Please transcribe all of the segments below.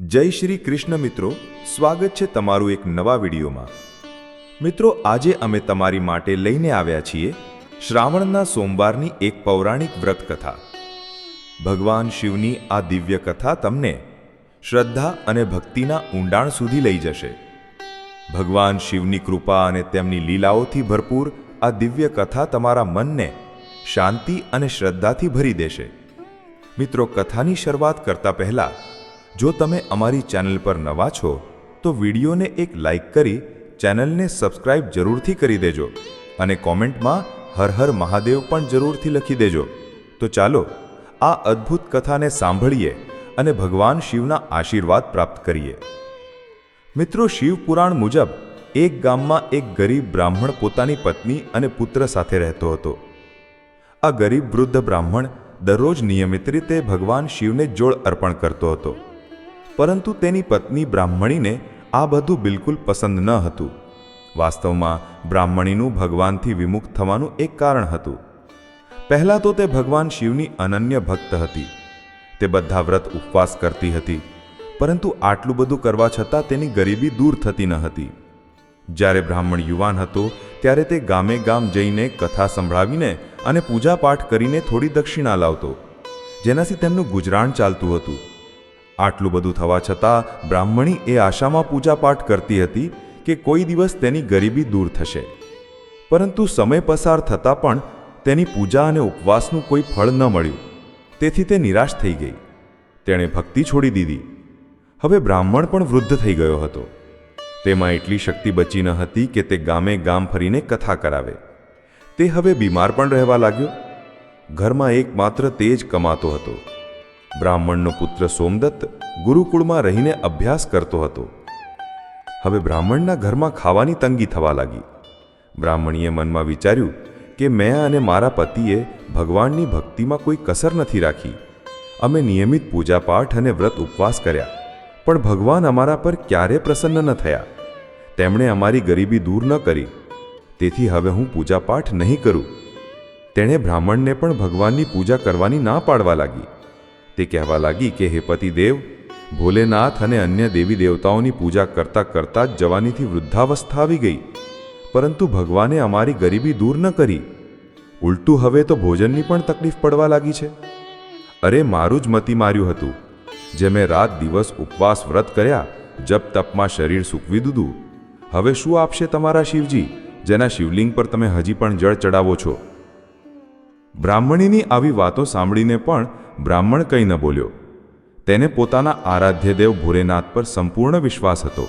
જય શ્રી કૃષ્ણ મિત્રો, સ્વાગત છે તમારું એક નવા વિડીયોમાં. મિત્રો, આજે અમે તમારી માટે લઈને આવ્યા છીએ શ્રાવણના સોમવારની એક પૌરાણિક વ્રત કથા ભગવાન શિવની આ દિવ્ય કથા તમને શ્રદ્ધા અને ભક્તિના ઊંડાણ સુધી લઈ જશે. ભગવાન શિવની કૃપા અને તેમની લીલાઓથી ભરપૂર આ દિવ્ય કથા તમારા મનને શાંતિ અને શ્રદ્ધાથી ભરી દેશે. મિત્રો, કથાની શરૂઆત કરતા પહેલા જો તમે અમારી ચેનલ પર નવા છો, તો વિડીયોને એક લાઈક કરી ચેનલને સબસ્ક્રાઇબ જરૂરથી કરી દેજો અને કોમેન્ટમાં હર હર મહાદેવ પણ જરૂરથી લખી દેજો. તો ચાલો, આ અદ્ભુત કથાને સાંભળીએ અને ભગવાન શિવના આશીર્વાદ પ્રાપ્ત કરીએ. મિત્રો, શિવ પુરાણ મુજબ એક ગામમાં એક ગરીબ બ્રાહ્મણ પોતાની પત્ની અને પુત્ર સાથે રહેતો હતો. આ ગરીબ વૃદ્ધ બ્રાહ્મણ દરરોજ નિયમિત રીતે ભગવાન શિવને જોડ અર્પણ કરતો હતો. પરંતુ તેની પત્ની બ્રાહ્મણીને આ બધું બિલકુલ પસંદ ન હતું. વાસ્તવમાં બ્રાહ્મણીનું ભગવાનથી વિમુખ થવાનું એક કારણ હતું. પહેલાં તો તે ભગવાન શિવની અનન્ય ભક્ત હતી. તે બધા વ્રત ઉપવાસ કરતી હતી, પરંતુ આટલું બધું કરવા છતાં તેની ગરીબી દૂર થતી ન હતી. જ્યારે બ્રાહ્મણ યુવાન હતો, ત્યારે તે ગામે ગામ જઈને કથા સંભળાવીને અને પૂજાપાઠ કરીને થોડી દક્ષિણા લાવતો, જેનાથી તેમનું ગુજરાન ચાલતું હતું. આટલું બધું થવા છતાં બ્રાહ્મણી એ આશામાં પૂજાપાઠ કરતી હતી કે કોઈ દિવસ તેની ગરીબી દૂર થશે. પરંતુ સમય પસાર થતાં પણ તેની પૂજા અને ઉપવાસનું કોઈ ફળ ન મળ્યું. તેથી તે નિરાશ થઈ ગઈ. તેણે ભક્તિ છોડી દીધી. હવે બ્રાહ્મણ પણ વૃદ્ધ થઈ ગયો હતો. તેમાં એટલી શક્તિ બચી ન હતી કે તે ગામે ગામ ફરીને કથા કરાવે. તે હવે બીમાર પણ રહેવા લાગ્યો. ઘરમાં એકમાત્ર તે જ કમાતો હતો. બ્રાહ્મણનો પુત્ર સોમદત્ત ગુરુકુળમાં રહીને અભ્યાસ કરતો હતો. હવે બ્રાહ્મણના ઘરમાં ખાવાની તંગી થવા લાગી. બ્રાહ્મણીએ મનમાં વિચાર્યું કે મેં અને મારા પતિએ ભગવાનની ભક્તિમાં કોઈ કસર નથી રાખી. અમે નિયમિત પૂજાપાઠ અને વ્રત ઉપવાસ કર્યા, પણ ભગવાન અમારા પર ક્યારે પ્રસન્ન ન થયા. તેમણે અમારી ગરીબી દૂર ન કરી. તેથી હવે હું પૂજાપાઠ નહીં કરું. તેણે બ્રાહ્મણને પણ ભગવાનની પૂજા કરવાની ના પાડવા લાગી. તે કહેવા લાગી કે, હે પતિદેવ, ભોલેનાથ અને અન્ય દેવી દેવતાઓની પૂજા કરતાં કરતાં જ જવાનીથી વૃદ્ધાવસ્થા આવી ગઈ. પરંતુ ભગવાને અમારી ગરીબી દૂર ન કરી. ઉલટું હવે તો ભોજનની પણ તકલીફ પડવા લાગી છે. અરે, મારું જ મતી માર્યું હતું. જે મેં રાત દિવસ ઉપવાસ વ્રત કર્યા, જપ તપમાં શરીર સૂકવી દીધું. હવે શું આપશે તમારા શિવજી, જેના શિવલિંગ પર તમે હજી પણ જળ ચડાવો છો? બ્રાહ્મણીની આવી વાતો સાંભળીને પણ બ્રાહ્મણ કંઈ ન બોલ્યો. તેને પોતાના આરાધ્યદેવ ભોરેનાથ પર સંપૂર્ણ વિશ્વાસ હતો.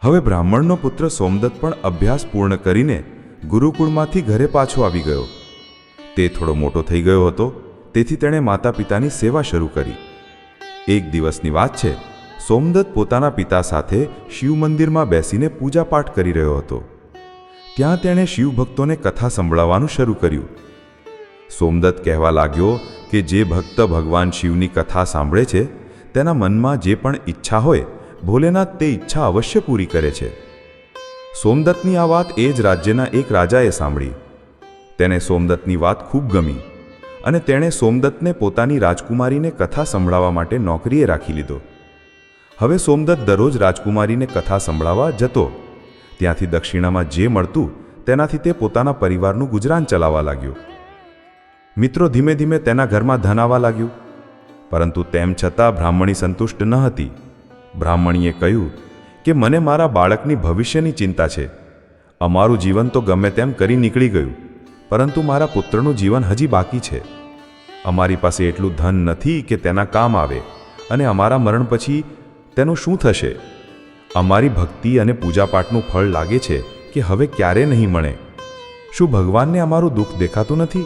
હવે બ્રાહ્મણનો પુત્ર સોમદત્ત પણ અભ્યાસ પૂર્ણ કરીને ગુરુકુળમાંથી ઘરે પાછો આવી ગયો. તે થોડો મોટો થઈ ગયો હતો, તેથી તેણે માતા પિતાની સેવા શરૂ કરી. એક દિવસની વાત છે, સોમદત્ત પોતાના પિતા સાથે શિવ મંદિરમાં બેસીને પૂજાપાઠ કરી રહ્યો હતો. ત્યાં તેણે શિવભક્તોને કથા સંભળાવવાનું શરૂ કર્યું. સોમદત્ત કહેવા લાગ્યો કે જે ભક્ત ભગવાન શિવની કથા સાંભળે છે, તેના મનમાં જે પણ ઈચ્છા હોય, ભોલેનાથ તે ઈચ્છા અવશ્ય પૂરી કરે છે. સોમદત્તની આ વાત એ જ રાજ્યના એક રાજાએ સાંભળી. તેને સોમદત્તની વાત ખૂબ ગમી અને તેણે સોમદત્તને પોતાની રાજકુમારીને કથા સંભળાવવા માટે નોકરીએ રાખી લીધો. હવે સોમદત્ત દરરોજ રાજકુમારીને કથા સંભળાવવા જતો ત્યાંથી દક્ષિણામાં જે મળતું, તેનાથી તે પોતાના પરિવારનું ગુજરાન ચલાવવા લાગ્યો. મિત્રો ધીમે ધીમે તેના ઘરમાં ધન આવવા લાગ્યું. પરંતુ તેમ છતાં બ્રાહ્મણી સંતુષ્ટ ન હતી. બ્રાહ્મણીએ કહ્યું કે, મને મારા બાળકની ભવિષ્યની ચિંતા છે. અમારું જીવન તો ગમે તેમ કરી નીકળી ગયું, પરંતુ મારા પુત્રનું જીવન હજી બાકી છે. અમારી પાસે એટલું ધન નથી કે તેના કામ આવે અને અમારા મરણ પછી તેનું શું થશે? અમારી ભક્તિ અને પૂજાપાઠનું ફળ લાગે છે કે હવે ક્યારે નહીં મળે. શું ભગવાનને અમારું દુઃખ દેખાતું નથી?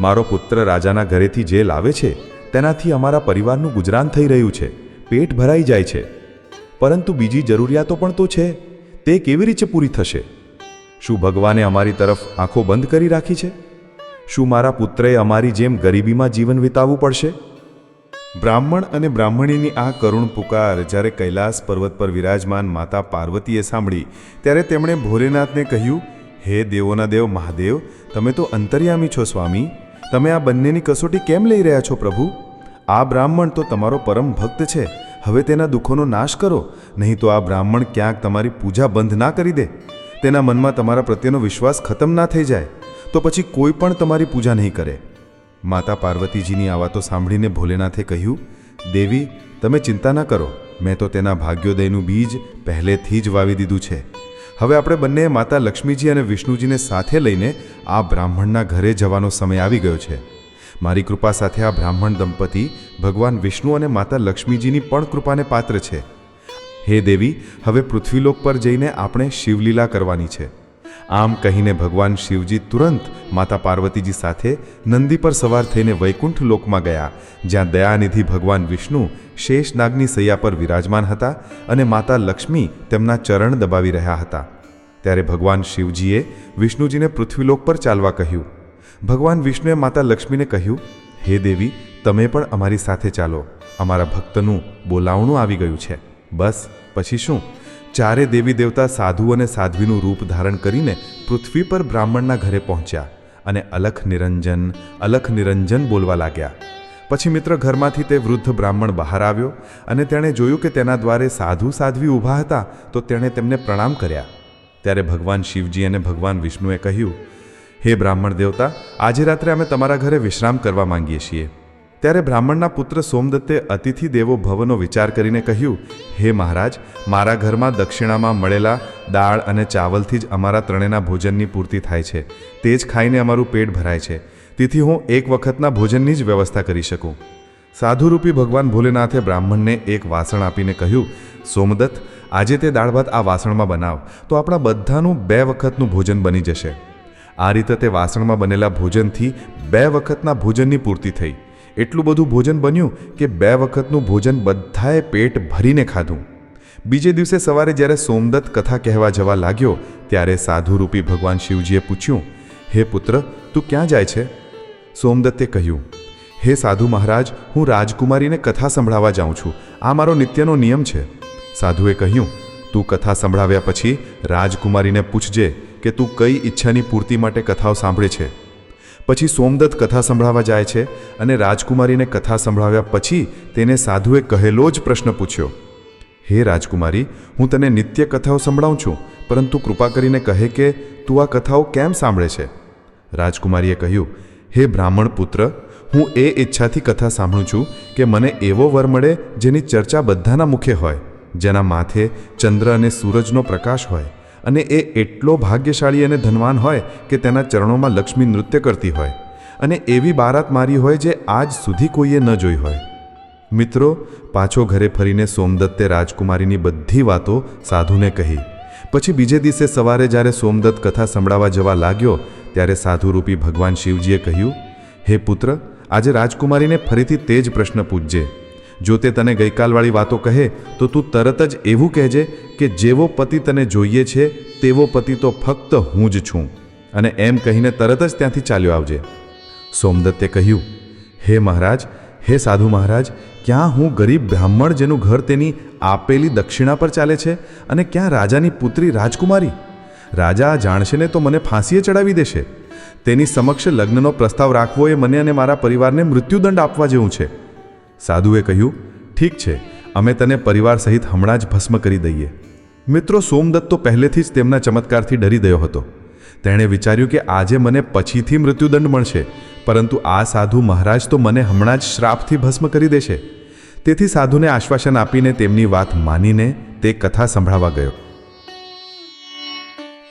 મારો પુત્ર રાજાના ઘરેથી જે લાવે છે, તેનાથી અમારા પરિવારનું ગુજરાન થઈ રહ્યું છે, પેટ ભરાઈ જાય છે. પરંતુ બીજી જરૂરિયાતો પણ તો છે, તે કેવી રીતે પૂરી થશે? શું ભગવાને અમારી તરફ આંખો બંધ કરી રાખી છે? શું મારા પુત્રએ અમારી જેમ ગરીબીમાં જીવન વિતાવવું પડશે? બ્રાહ્મણ અને બ્રાહ્મણીની આ કરુણ પુકાર જ્યારે કૈલાસ પર્વત પર વિરાજમાન માતા પાર્વતીએ સાંભળી, ત્યારે તેમણે ભોલેનાથને કહ્યું, હે દેવોના દેવ મહાદેવ, તમે તો અંતર્યામી છો સ્વામી. તમે આ બંનેની કસોટી કેમ લઈ રહ્યા છો પ્રભુ? આ બ્રાહ્મણ તો તમારો પરમ ભક્ત છે. હવે તેના દુઃખોનો નાશ કરો, નહીં તો આ બ્રાહ્મણ ક્યાંક તમારી પૂજા બંધ ના કરી દે. તેના મનમાં તમારા પ્રત્યેનો વિશ્વાસ ખતમ ના થઈ જાય. તો પછી કોઈ પણ તમારી પૂજા નહીં કરે. માતા પાર્વતીજીની આ વાતો સાંભળીને ભોલેનાથે કહ્યું, દેવી, તમે ચિંતા ન કરો. મેં તો તેના ભાગ્યોદયનું બીજ પહેલેથી જ વાવી દીધું છે. હવે આપણે બંને માતા લક્ષ્મીજી અને વિષ્ણુજીને સાથે લઈને આ બ્રાહ્મણના ઘરે જવાનો સમય આવી ગયો છે. મારી કૃપા સાથે આ બ્રાહ્મણ દંપતી ભગવાન વિષ્ણુ અને માતા લક્ષ્મીજીની પણ કૃપાને પાત્ર છે. હે દેવી, હવે પૃથ્વીલોક પર જઈને આપણે શિવલીલા કરવાની છે. આમ કહીને ભગવાન શિવજી તુરંત માતા પાર્વતીજી સાથે નંદી પર સવાર થઈને વૈકુંઠ લોકમાં ગયા, જ્યાં દયાનિધિ ભગવાન વિષ્ણુ શેષનાગની સૈયા પર વિરાજમાન હતા અને માતા લક્ષ્મી તેમના ચરણ દબાવી રહ્યા હતા. ત્યારે ભગવાન શિવજીએ વિષ્ણુજીને પૃથ્વીલોક પર ચાલવા કહ્યું. ભગવાન વિષ્ણુએ માતા લક્ષ્મીને કહ્યું, હે દેવી, તમે પણ અમારી સાથે ચાલો. અમારા ભક્તનું બોલાવણું આવી ગયું છે. બસ, પછી શું? ચારે દેવી દેવતા સાધુ અને સાધ્વીનું રૂપ ધારણ કરીને પૃથ્વી પર બ્રાહ્મણના ઘરે પહોંચ્યા અને અલખ નિરંજન અલખ નિરંજન બોલવા લાગ્યા. પછી મિત્ર ઘરમાંથી તે વૃદ્ધ બ્રાહ્મણ બહાર આવ્યો અને તેણે જોયું કે તેના દ્વારે સાધુ સાધ્વી ઊભા હતા તો તેણે તેમને પ્રણામ કર્યા. ત્યારે ભગવાન શિવજી અને ભગવાન વિષ્ણુએ કહ્યું, હે બ્રાહ્મણ દેવતા, આજે રાત્રે અમે તમારા ઘરે વિશ્રામ કરવા માંગીએ છીએ. ત્યારે બ્રાહ્મણના પુત્ર સોમદત્તે અતિથિ દેવો ભવનો વિચાર કરીને કહ્યું, હે મહારાજ, મારા ઘરમાં દક્ષિણામાં મળેલા દાળ અને ચાવલથી જ અમારા ત્રણેના ભોજનની પૂર્તિ થાય છે. તે જ ખાઈને અમારું પેટ ભરાય છે. તેથી હું એક વખતના ભોજનની જ વ્યવસ્થા કરી શકું. સાધુરૂપી ભગવાન ભોલેનાથે બ્રાહ્મણને એક વાસણ આપીને કહ્યું, સોમદત્ત, આજે તે દાળ ભાત આ વાસણમાં બનાવ, તો આપણા બધાનું બે વખતનું ભોજન બની જશે. આ રીતે તે વાસણમાં બનેલા ભોજનથી બે વખતના ભોજનની પૂર્તિ થઈ. એટલું બધું ભોજન બન્યું કે બે વખતનું ભોજન બધાએ પેટ ભરીને ખાધું. બીજે દિવસે સવારે જ્યારે સોમદત્ત કથા કહેવા જવા લાગ્યો, ત્યારે સાધુરૂપી ભગવાન શિવજીએ પૂછ્યું, હે પુત્ર, તું ક્યાં જાય છે? સોમદત્તે કહ્યું, હે સાધુ મહારાજ, હું રાજકુમારીને કથા સંભળાવવા જાઉં છું. આ મારો નિત્યનો નિયમ છે. સાધુએ કહ્યું, તું કથા સંભળાવ્યા પછી રાજકુમારીને પૂછજે કે તું કઈ ઈચ્છાની પૂર્તિ માટે કથાઓ સાંભળે છે. પછી સોમદત્ત કથા સંભળાવવા જાય છે અને રાજકુમારીને કથા સંભળાવ્યા પછી તેને સાધુએ કહેલો જ પ્રશ્ન પૂછ્યો, હે રાજકુમારી, હું તને નિત્ય કથાઓ સંભળાવું છું, પરંતુ કૃપા કરીને કહે કે તું આ કથાઓ કેમ સાંભળે છે? રાજકુમારીએ કહ્યું, હે બ્રાહ્મણ પુત્ર, હું એ ઈચ્છાથી કથા સાંભળું છું કે મને એવો વર મળે જેની ચર્ચા બધાના મુખે હોય, જેના માથે ચંદ્ર અને સૂરજનો પ્રકાશ હોય. અને એ એટલો ભાગ્યશાળી અને ધનવાન હોય કે તેના ચરણોમાં લક્ષ્મી નૃત્ય કરતી હોય. અને એવી બારાત મારી હોય જે આજ સુધી કોઈએ ન જોઈ હોય. મિત્રો, પાછો ઘરે ફરીને સોમદત્તે રાજકુમારીની બધી વાતો સાધુને કહી. પછી બીજે દિવસે સવારે જ્યારે સોમદત્ત કથા સંભળાવા જવા લાગ્યો, ત્યારે સાધુરૂપી ભગવાન શિવજીએ કહ્યું, હે પુત્ર, આજે રાજકુમારીને ફરીથી તે જ પ્રશ્ન પૂછજે. જો તે તને ગઈકાલવાળી વાતો કહે, તો તું તરત જ એવું કહેજે કે જેવો પતિ તને જોઈએ છે, તેવો પતિ તો ફક્ત હું જ છું. અને એમ કહીને તરત જ ત્યાંથી ચાલ્યો આવજે. સોમદત્તે કહ્યું, હે મહારાજ, હે સાધુ મહારાજ, ક્યાં હું ગરીબ બ્રાહ્મણ જેનું ઘર તેની આપેલી દક્ષિણા પર ચાલે છે અને ક્યાં રાજાની પુત્રી રાજકુમારી? રાજા જાણશે ને તો મને ફાંસીએ ચડાવી દેશે. તેની સમક્ષ લગ્નનો પ્રસ્તાવ રાખવો એ મને અને મારા પરિવારને મૃત્યુદંડ આપવા જેવું છે. સાધુએ કહ્યું, ઠીક છે, અમે તને પરિવાર સહિત હમણાં જ ભસ્મ કરી દઈએ. મિત્રો સોમદત્ત તો પહેલેથી જ તેમના ચમત્કારથી ડરી ગયો હતો. તેણે વિચાર્યું કે આજે મને પછીથી મૃત્યુદંડ મળશે, પરંતુ આ સાધુ મહારાજ તો મને હમણાં જ શ્રાપથી ભસ્મ કરી દેશે. તેથી સાધુને આશ્વાસન આપીને તેમની વાત માનીને તે કથા સંભળાવા ગયો.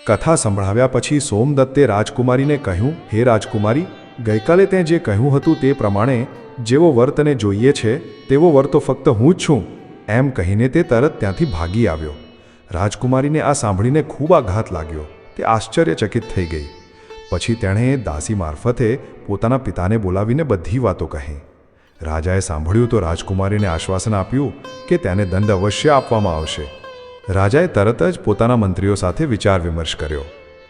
કથા સંભળાવ્યા પછી સોમદત્તે રાજકુમારીને કહ્યું, હે રાજકુમારી ગઈકાલે તે જે કહ્યું હતું તે પ્રમાણે, જેવો વર તને જોઈએ છે, તેવો વર તો ફક્ત હું જ છું, એમ કહીને તે તરત ત્યાંથી ભાગી આવ્યો. રાજકુમારીને આ સાંભળીને ખૂબ આઘાત લાગ્યો. તે આશ્ચર્યચકિત થઈ ગઈ. પછી તેણે દાસી મારફતે પોતાના પિતાને બોલાવીને બધી વાતો કહી. રાજાએ સાંભળ્યું તો રાજકુમારીને આશ્વાસન આપ્યું કે તેને દંડ અવશ્ય આપવામાં આવશે. રાજાએ તરત જ પોતાના મંત્રીઓ સાથે વિચાર વિમર્શ કર્યો.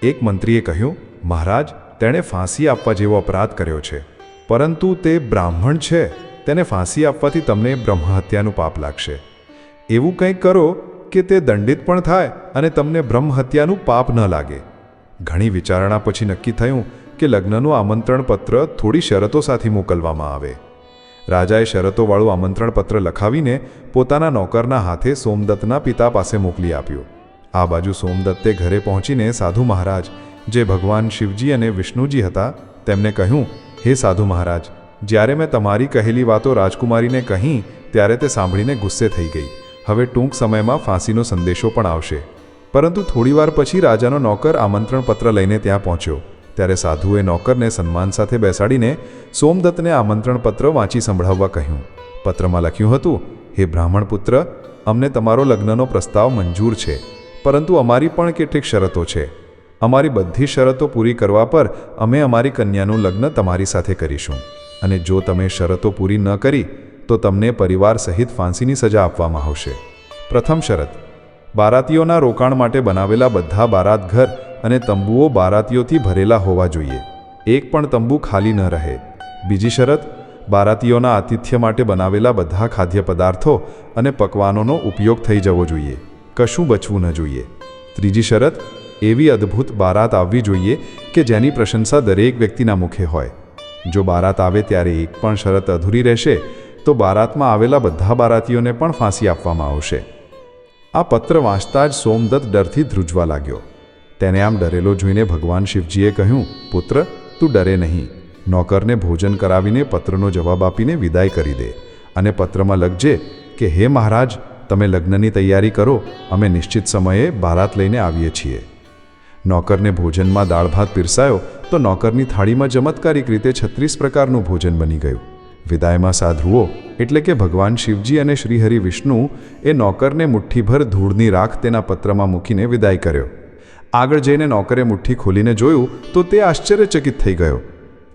એક મંત્રીએ કહ્યું, મહારાજ તેણે ફાંસી આપવા જેવો અપરાધ કર્યો છે. પરંતુ તે બ્રાહ્મણ છે, તેને ફાંસી આપવાથી તમને બ્રહ્મહત્યાનું પાપ લાગશે. એવું કંઈક કરો કે તે દંડિત પણ થાય અને તમને બ્રહ્મહત્યાનું પાપ ન લાગે. ઘણી વિચારણા પછી નક્કી થયું કે લગ્નનું આમંત્રણ પત્ર થોડી શરતો સાથે મોકલવામાં આવે. રાજાએ શરતોવાળું આમંત્રણ પત્ર લખાવીને પોતાના નોકરના હાથે સોમદત્તના પિતા પાસે મોકલી આપ્યું. આ બાજુ સોમદત્તે ઘરે પહોંચીને સાધુ મહારાજ જે ભગવાન શિવજી અને વિષ્ણુજી હતા, તેમને કહ્યું, હે સાધુ મહારાજ, જ્યારે મેં તમારી કહેલી વાતો રાજકુમારીને કહી, ત્યારે તે સાંભળીને ગુસ્સે થઈ ગઈ. હવે ટૂંક સમયમાં ફાંસીનો સંદેશો પણ આવશે. પરંતુ થોડીવાર પછી રાજાનો નોકર આમંત્રણ પત્ર લઈને ત્યાં પહોંચ્યો. ત્યારે સાધુએ નોકરને સન્માન સાથે બેસાડીને સોમદત્તને આમંત્રણ પત્ર વાંચી સંભળાવવા કહ્યું. પત્રમાં લખ્યું હતું, હે બ્રાહ્મણ પુત્ર, અમને તમારો લગ્નનો પ્રસ્તાવ મંજૂર છે, પરંતુ અમારી પણ કેટલીક શરતો છે. અમારી બધી શરતો પૂરી કરવા પર અમે અમારી કન્યાનું લગ્ન તમારી સાથે કરીશું. અને જો તમે શરતો પૂરી ન કરી, તો તમને પરિવાર સહિત ફાંસીની સજા આપવામાં આવશે. પ્રથમ શરત, બારાતીઓના રોકાણ માટે બનાવેલા બધા બારાત ઘર અને તંબુઓ બારાતીઓથી ભરેલા હોવા જોઈએ. એક પણ તંબુ ખાલી ન રહે. બીજી શરત, બારાતીઓના આતિથ્ય માટે બનાવેલા બધા ખાદ્ય પદાર્થો અને પકવાનોનો ઉપયોગ થઈ જવો જોઈએ. કશું બચવું ન જોઈએ. ત્રીજી શરત એવી અદ્ભુત બારાત આવવી જોઈએ કે જેની પ્રશંસા દરેક વ્યક્તિના મુખે હોય. જો બારાત આવે ત્યારે એક પણ શરત અધૂરી રહેશે, તો બારાતમાં આવેલા બધા બારાતીઓને પણ ફાંસી આપવામાં આવશે. આ પત્ર વાંચતા જ સોમદત્ત ડરથી ધ્રુજવા લાગ્યો. તેને આમ ડરેલો જોઈને ભગવાન શિવજીએ કહ્યું, પુત્ર, તું ડરે નહીં. નોકરને ભોજન કરાવીને પત્રનો જવાબ આપીને વિદાય કરી દે. અને પત્રમાં લખજે કે, હે મહારાજ, તમે લગ્નની તૈયારી કરો, અમે નિશ્ચિત સમયે બારાત લઈને આવીએ છીએ. નોકરને ભોજનમાં દાળ ભાત પીરસાયો તો નોકરની થાળીમાં ચમત્કારિક રીતે છત્રીસ પ્રકારનું ભોજન બની ગયું. વિદાયમાં સાધુઓ, એટલે કે ભગવાન શિવજી અને શ્રીહરિ વિષ્ણુ, એ નોકરને મુઠ્ઠીભર ધૂળની રાખ તેના પત્રમાં મૂકીને વિદાય કર્યો. આગળ જઈને નોકરે મુઠ્ઠી ખોલીને જોયું તો તે આશ્ચર્યચકિત થઈ ગયો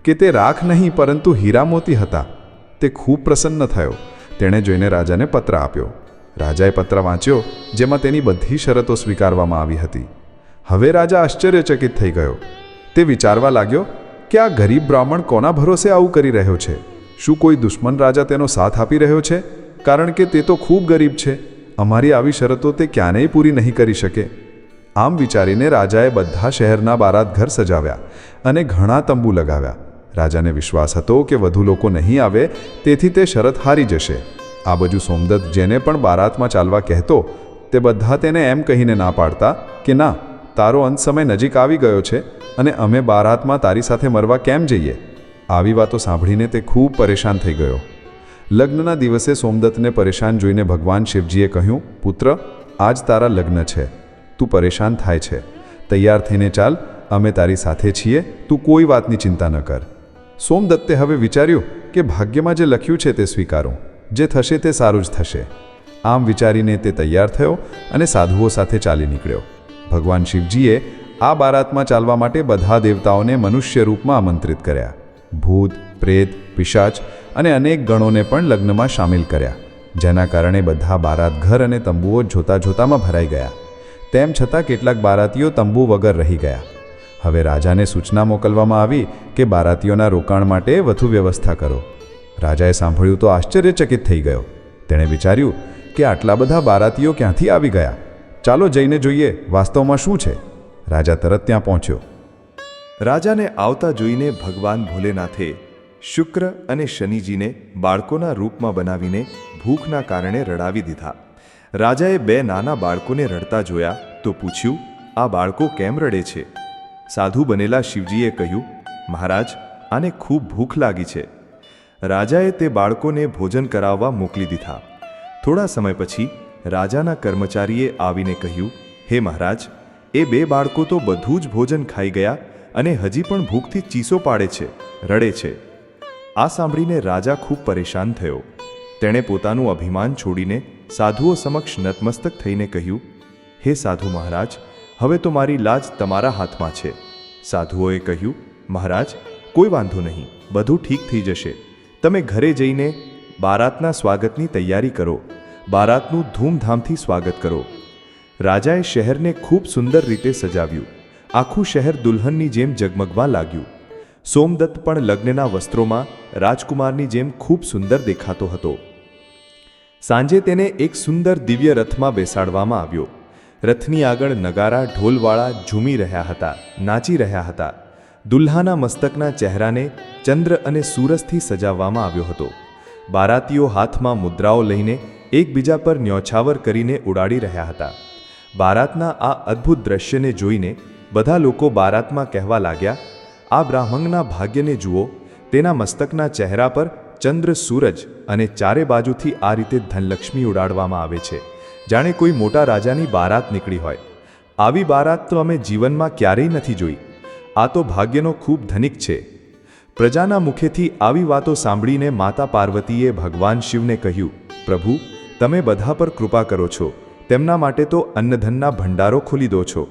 કે તે રાખ નહીં પરંતુ હીરા મોતી હતા. તે ખૂબ પ્રસન્ન થયો. તેણે જોઈને રાજાને પત્ર આપ્યો. રાજાએ પત્ર વાંચ્યો, જેમાં તેની બધી શરતો સ્વીકારવામાં આવી હતી. હવે રાજા આશ્ચર્યચકિત થઈ ગયો. તે વિચારવા લાગ્યો, કે આ ગરીબ બ્રાહ્મણ કોના ભરોસે આવું કરી રહ્યો છે? શું કોઈ દુશ્મન રાજા તેનો સાથ આપી રહ્યો છે? કારણ કે તે તો ખૂબ ગરીબ છે. અમારી આવી શરતો તે ક્યારેય પૂરી નહીં કરી શકે. આમ વિચારીને રાજાએ બધા શહેરના બારાત ઘર સજાવ્યા અને ઘણા તંબુ લગાવ્યા. રાજાને વિશ્વાસ હતો કે વધુ લોકો નહીં આવે, તેથી તે શરત હારી જશે. આ બાજુ સોમદત્ત જેને પણ બારાતમાં ચાલવા કહેતો, તે બધા તેને એમ કહીને ના પાડતા કે ના તારો અંત સમય નજીક આવી ગયો છે અને અમે બારાતમાં તારી સાથે મરવા કેમ જઈએ? આવી વાતો સાંભળીને તે ખૂબ પરેશાન થઈ ગયો. લગ્નના દિવસે સોમદત્તને પરેશાન જોઈને ભગવાન શિવજીએ કહ્યું, પુત્ર, આજ તારા લગ્ન છે. તું પરેશાન થાય છે. તૈયાર થઈને ચાલ, અમે તારી સાથે છીએ. તું કોઈ વાતની ચિંતા ન કર. સોમદત્તે હવે વિચાર્યું કે ભાગ્યમાં જે લખ્યું છે તે સ્વીકારું. જે થશે તે સારું જ થશે. આમ વિચારીને તે તૈયાર થયો અને સાધુઓ સાથે ચાલી નીકળ્યો. ભગવાન શિવજીએ આ બારાતમાં ચાલવા માટે બધા દેવતાઓને મનુષ્ય રૂપમાં આમંત્રિત કર્યા. ભૂત, પ્રેત, પિશાચ અને અનેક ગણોને પણ લગ્નમાં સામેલ કર્યા. જેના કારણે બધા બારાત ઘર અને તંબુઓ જોતા જોતામાં ભરાઈ ગયા. તેમ છતાં કેટલાક બારાતીઓ તંબુ વગર રહી ગયા. હવે રાજાને સૂચના મોકલવામાં આવી કે બારાતીઓના રોકાણ માટે વધુ વ્યવસ્થા કરો. રાજાએ સાંભળ્યું તો આશ્ચર્યચકિત થઈ ગયો. તેણે વિચાર્યું કે આટલા બધા બારાતીઓ ક્યાંથી આવી ગયા? ચાલો જઈને જોઈએ વાસ્તવમાં શું છે. રાજા તરત ત્યાં પહોંચ્યો. રાજાને આવતા જોઈને ભગવાન ભોલેનાથે શુક્ર અને શનિજીને બાળકોના રૂપમાં બનાવીને ભૂખના કારણે રડાવી દીધા. રાજાએ બે નાના બાળકોને રડતા જોયા તો પૂછ્યું, આ બાળકો કેમ રડે છે? સાધુ બનેલા શિવજીએ કહ્યું, મહારાજ, આને ખૂબ ભૂખ લાગી છે. રાજાએ તે બાળકોને ભોજન કરાવવા મોકલી દીધા. થોડા સમય પછી રાજાના કર્મચારીએ આવીને કહ્યું, હે મહારાજ, એ બે બાળકો તો બધું જ ભોજન ખાઈ ગયા અને હજી પણ ભૂખથી ચીસો પાડે છે, રડે છે. આ સાંભળીને રાજા ખૂબ પરેશાન થયો. તેણે પોતાનું અભિમાન છોડીને સાધુઓ સમક્ષ નતમસ્તક થઈને કહ્યું, હે સાધુ મહારાજ, હવે તો મારી લાજ તમારા હાથમાં છે. સાધુઓએ કહ્યું, મહારાજ, કોઈ વાંધો નહીં, બધું ઠીક થઈ જશે. તમે ઘરે જઈને બારાતના સ્વાગતની તૈયારી કરો. બારાતનું ધૂમધામથી સ્વાગત કરો. રાજાએ શહેરને ખૂબ સુંદર રીતે સજાવ્યું. આખું શહેર દુલ્હનની જેમ ઝગમગવા લાગ્યું. સોમદત્ત પણ લગ્નના વસ્ત્રોમાં રાજકુમારની જેમ ખૂબ સુંદર દેખાતો હતો. સાંજે તેને એક સુંદર દિવ્ય રથમાં બેસાડવામાં આવ્યો. રથની આગળ નગારા ઢોલવાળા ઝૂમી રહ્યા હતા, નાચી રહ્યા હતા. દુલ્હાના મસ્તકના ચહેરાને ચંદ્ર અને સૂરજથી સજાવવામાં આવ્યો હતો. બારાતીઓ હાથમાં મુદ્રાઓ લઈને એકબીજા પર ન્યોછાવર કરીને ઉડાડી રહ્યા હતા. બારાતના આ અદ્ભુત દ્રશ્યને જોઈને બધા લોકો બારાતમાં કહેવા લાગ્યા, આ બ્રાહ્મણના ભાગ્યને જુઓ, તેના મસ્તકના ચહેરા પર ચંદ્ર સૂરજ અને ચારે બાજુથી આ રીતે ધનલક્ષ્મી ઉડાડવામાં આવે છે. જાણે કોઈ મોટા રાજાની બારાત નીકળી હોય. આવી બારાત તો અમે જીવનમાં ક્યારેય નથી જોઈ. આ તો ભાગ્યનો ખૂબ ધનિક છે. પ્રજાના મુખેથી આવી વાતો સાંભળીને માતા પાર્વતીએ ભગવાન શિવને કહ્યું, પ્રભુ તમે બધા પર કૃપા કરો છો. તેમના માટે તો અન્નધનના ભંડારો ખોલી દો છો.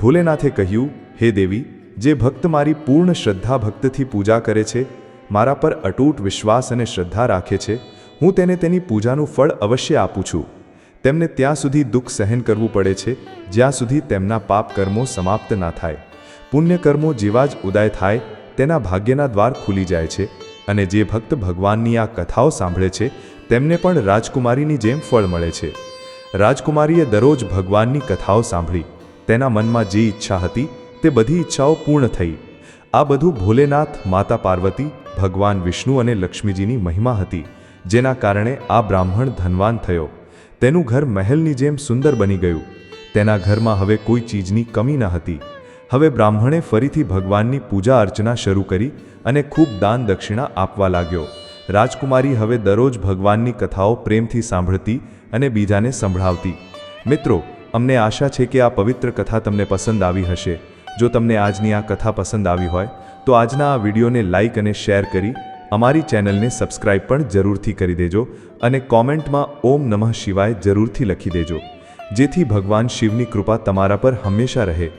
ભોલેનાથે કહ્યું, હે દેવી, જે ભક્ત મારી પૂર્ણ શ્રદ્ધા ભક્તથી પૂજા કરે છે, મારા પર અટૂટ વિશ્વાસ અને શ્રદ્ધા રાખે છે, હું તેને તેની પૂજાનું ફળ અવશ્ય આપું છું. તેમને ત્યાં સુધી દુઃખ સહન કરવું પડે છે, જ્યાં સુધી તેમના પાપ કર્મો સમાપ્ત ના થાય. પુણ્ય કર્મો જેવા જ ઉદય થાય, તેના ભાગ્યના દ્વાર ખુલી જાય છે. અને જે ભક્ત ભગવાનની આ કથાઓ સાંભળે છે, તેમને પણ રાજકુમારીની જેમ ફળ મળે છે. રાજકુમારીએ દરરોજ ભગવાનની કથાઓ સાંભળી. તેના મનમાં જે ઈચ્છા હતી, તે બધી ઈચ્છાઓ પૂર્ણ થઈ. આ બધું ભોલેનાથ, માતા પાર્વતી, ભગવાન વિષ્ણુ અને લક્ષ્મીજીની મહિમા હતી, જેના કારણે આ બ્રાહ્મણ ધનવાન થયો. તેનું ઘર મહેલની જેમ સુંદર બની ગયું. તેના ઘરમાં હવે કોઈ ચીજની કમી ન હતી. હવે બ્રાહ્મણે ફરીથી ભગવાનની પૂજા અર્ચના શરૂ કરી અને ખૂબ દાન દક્ષિણા આપવા લાગ્યો. રાજકુમારી હવે દરરોજ ભગવાનની કથાઓ પ્રેમથી સાંભળતી અને બીજાને સંભળાવતી. મિત્રો, અમને આશા છે કે આ પવિત્ર કથા તમને પસંદ આવી હશે. જો તમને આજની આ કથા પસંદ આવી હોય, તો આજના આ વિડીયોને લાઈક અને શેર કરી અમારી ચેનલને સબસ્ક્રાઇબ પણ જરૂરથી કરી દેજો અને કોમેન્ટમાં ઓમ નમઃ શિવાય જરૂરથી લખી દેજો. જેથી ભગવાન શિવની કૃપા તમારા પર હંમેશા રહે.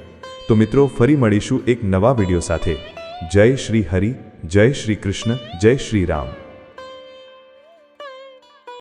તો મિત્રો, ફરી મળીશું એક નવા વીડિયો સાથે. જય શ્રી હરિ, જય શ્રી કૃષ્ણ, જય શ્રી રામ.